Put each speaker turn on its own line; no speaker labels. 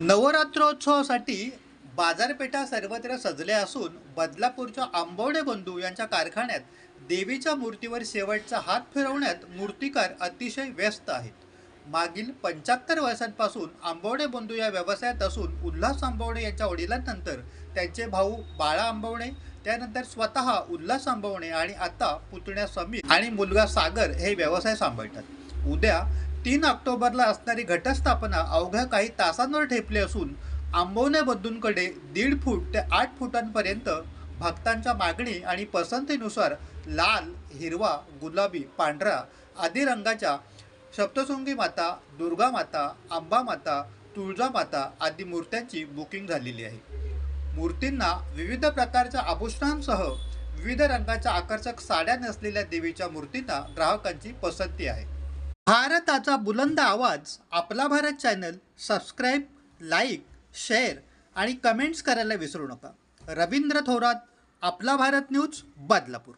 नवरात्रोत्सवासाठी बाजारपेठा सर्वत्र सजल्या असून बदलापूरच्या आंबवडे बंधू यांच्या कारखान्यात देवीच्या मूर्तीवर शेवटचा हात फिरवण्यात मूर्तिकार अतिशय व्यस्त आहेत. मागील पंच्याहत्तर वर्षांपासून आंबवडे बंधू या व्यवसायात असून उल्हास आंबवडे यांच्या वडिलांनंतर त्यांचे भाऊ बाळा आंबवणे त्यानंतर स्वतः उल्हास आंबवणे आणि आता पुतण्या समीर आणि मुलगा सागर हे व्यवसाय सांभाळतात. उद्या तीन ऑक्टोबरला असणारी घटस्थापना अवघ्या काही तासांवर ठेपली असून आंबवणे बंधूंकडे दीड फूट ते आठ फुटांपर्यंत भक्तांच्या मागणी आणि पसंतीनुसार लाल हिरवा गुलाबी पांढरा आदी रंगाच्या सप्तशृंगी माता दुर्गा माता आंबा माता तुळजा माता आदी मूर्त्यांची बुकिंग झालेली आहे. मूर्तींना विविध प्रकारच्या आभूषणांसह विविध रंगाच्या आकर्षक साड्या नसलेल्या देवीच्या मूर्तींना ग्राहकांची पसंती आहे. भारताचा बुलंद आवाज आपला Bharat channel subscribe like share आणि कमेंट्स करायला विसरू नका. रवींद्र थोरात आपला भारत न्यूज बदलापूर.